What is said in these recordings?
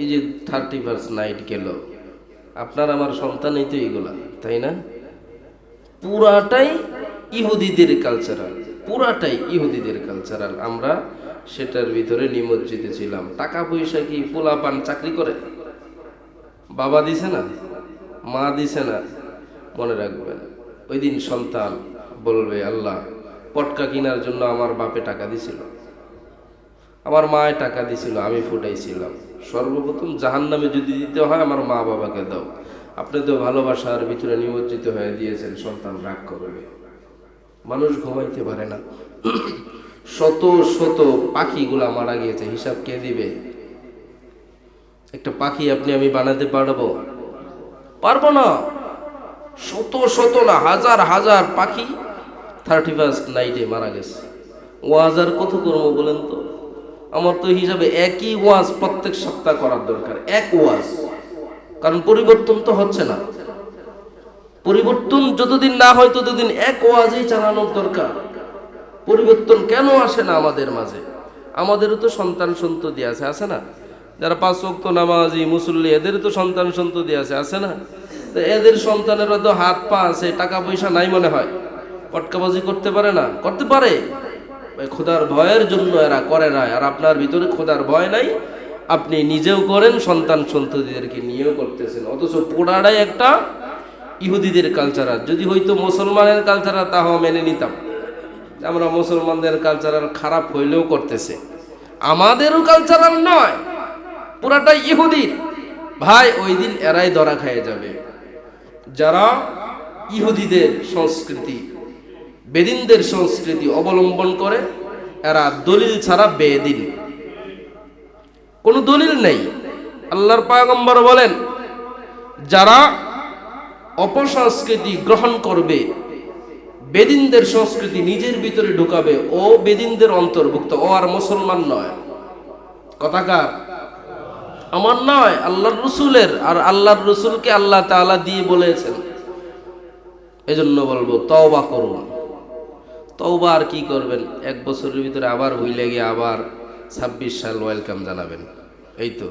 এই যে thirty first night গেল, আপনার আমার সন্তানই তো এইগুলা, তাই না? পুরাটাই ইহুদিদের কালচারাল পুরাটাই ইহুদিদের কালচারাল আমরা সেটার ভিতরে নিমজ্জিত ছিলাম। টাকা পয়সা কি পোলা পান চাকরি করে? বাবা দিছে না? মা দিছে না? মনে রাখবেন ওই দিন সন্তান বলবে, আল্লাহ, পটকা কেনার জন্য আমার বাপে টাকা দিছিল। আমার মায়ে টাকা দিছিল, আমি ফুটাইছিলাম। সর্বপ্রথম জাহান নামে যদি দিতে হয় আমার মা বাবাকে দাও। আপনি তো ভালোবাসার ভিতরে নিমজ্জিত হয়ে দিয়েছেন, সন্তান রাগ করবে। মানুষ ঘুমাইতে পারে না। শত শত পাখিগুলা মারা গিয়েছে, হিসাব কে দিবে? একটা পাখি আপনি আমি বানাতে পারব? পারব না। শত শত না, হাজার হাজার পাখি থার্টি ফার্স্ট নাইটে মারা গেছে। ও হাজার কত করব বলেন তো? আমার তো হিসাবে একই ওয়াজ প্রত্যেক সপ্তাহ করার দরকার, এক ওয়াজ। কারণ পরিবর্তন তো হচ্ছে না। পরিবর্তন যতদিন না হয় ততদিন এক ওয়াজই চালানোর দরকার। পরিবর্তন কেন আসে না আমাদের মাঝে? আমাদেরও তো সন্তান সন্ততি আছে আছে না? যারা পাঁচ ওয়াক্ত নামাজি, মুসল্লি এদের তো সন্তান সন্ততি আছে আছে না? তো এদের সন্তানেরও তো হাত পা আছে টাকা পয়সা নাই মনে হয়। পটকাবাজি করতে পারে না? করতে পারে। খোদার ভয়ের জন্য এরা করে না আর আপনার ভিতরে খোদার ভয় নাই, আপনি নিজেও করেন, সন্তান সন্ততিদেরকে নিয়েও করতেছেন। অথচ পোড়াটাই একটা ইহুদিদের কালচারাল যদি হয়তো মুসলমানের কালচারাল তাও মেনে নিতাম। আমরা মুসলমানদের কালচারাল খারাপ হইলেও করতেছে। আমাদেরও কালচারাল নয় পুরাটা ইহুদির। ভাই, ওই দিন এরাই ধরা খেয়ে যাবে। যারা ইহুদিদের সংস্কৃতি বেদিনদের সংস্কৃতি অবলম্বন করে, এরা দলিল ছাড়া বেদিন। কোনো দলিল নেই। আল্লাহর পায়গম্বর বলেন, যারা অপসংস্কৃতি গ্রহণ করবে, বেদিনদের সংস্কৃতি নিজের ভিতরে ঢুকাবে, ও বেদিনদের অন্তর্ভুক্ত, ও আর মুসলমান নয়। কথাকার আমার নয়, আল্লাহর রসুলের, আর আল্লাহর রসুলকে আল্লাহ তাআলা দিয়ে বলেছেন। এজন্য বলব, তওবা করুন। তওবা আর কি করবেন? এক বছরের ভিতরে আবার হইলে গিয়ে আবার ছাব্বিশ সাল ওয়েলকাম জানাবেন। এই তো।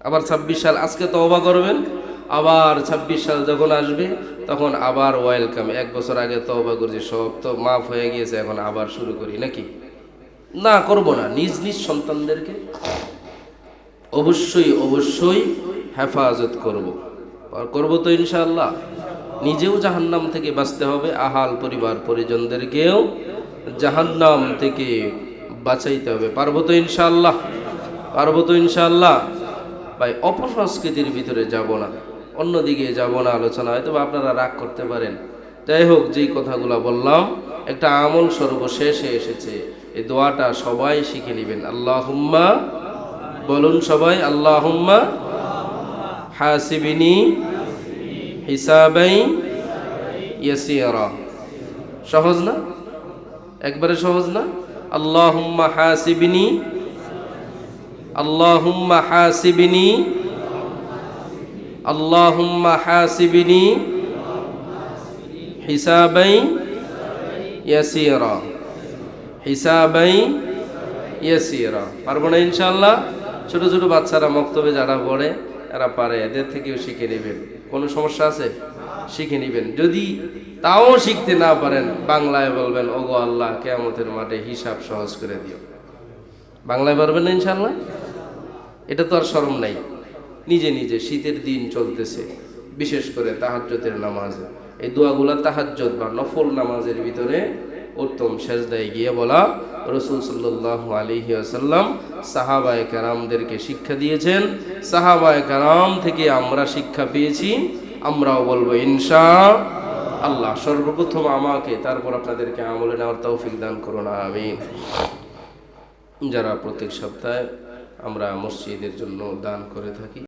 আবার ছাব্বিশ সাল, আজকে তওবা করবেন, আবার ছাব্বিশ সাল যখন আসবে, তখন আবার ওয়েলকাম। এক বছর আগে তওবা করছি, সব তো মাফ হয়ে গিয়েছে, এখন আবার শুরু করি, নাকি? না, করব না। নিজ নিজ সন্তানদেরকে অবশ্যই অবশ্যই হেফাজত করব। আর করব তো ইনশাআল্লাহ। নিজেও জাহান্নাম থেকে বাঁচতে হবে। আহাল পরিবার পরিজনদেরকেও জাহান্নাম থেকে বাঁচাইতে হবে। পারব তো ইনশাআল্লাহ? পারব তো ইনশাআল্লাহ? ভাই, অপসংস্কৃতির ভিতরে যাব না। অন্যদিকে যাব না আলোচনা। হয়তো আপনারা রাগ করতে পারেন। যাই হোক, যেই কথাগুলো বললাম, একটা আমল সর্বশেষে এসেছে। এই দোয়াটা সবাই শিখে নেবেন। আল্লাহ বলুন সবাই আল্লাহ হাসিবিনি হিসাবাই সহজ না? একবারে সহজ না? আল্লাহুম্মা হাসিবিনি আল্লাহুম্মা হাসিবিনি আল্লাহুম্মা হাসিবিনি হিসাবাই হিসাবাই পারব না ইনশাল্লাহ ছোট ছোট বাচ্চারা মক্তবে যারা পড়ে, এরা পারে। এদের থেকেও শিখে নেবেন। কোনো সমস্যা আছে? শিখে নেবেন। যদি তাও শিখতে না পারেন, বাংলায় বলবেন, ওগো আল্লাহ, কেয়ামতের মাঠে হিসাব সহজ করে দিও। বাংলায় পারবেন না ইনশাল্লাহ এটা তো আর শরম নাই। নিজে নিজে শীতের দিন চলতেছে, বিশেষ করে তাহাজ্জতের নামাজ। এই দোয়াগুলা তাহাজ্জত বা নফল নামাজের ভিতরে উত্তম সেজদায় গিয়ে বলা রসুল সাল্লাহ আলহি আসাল্লাম সাহাবায় কারামদেরকে শিক্ষা দিয়েছেন। সাহাবায় কারাম থেকে আমরা শিক্ষা পেয়েছি। আমরাও বলব, ইনশা আল্লাহ, সর্বপ্রথম আমাকে, তারপর আপনাদেরকে আমলে নেওয়ার তৌফিক দান করুন আমি যারা প্রত্যেক সপ্তাহে আমরা মসজিদের জন্য দান করে থাকি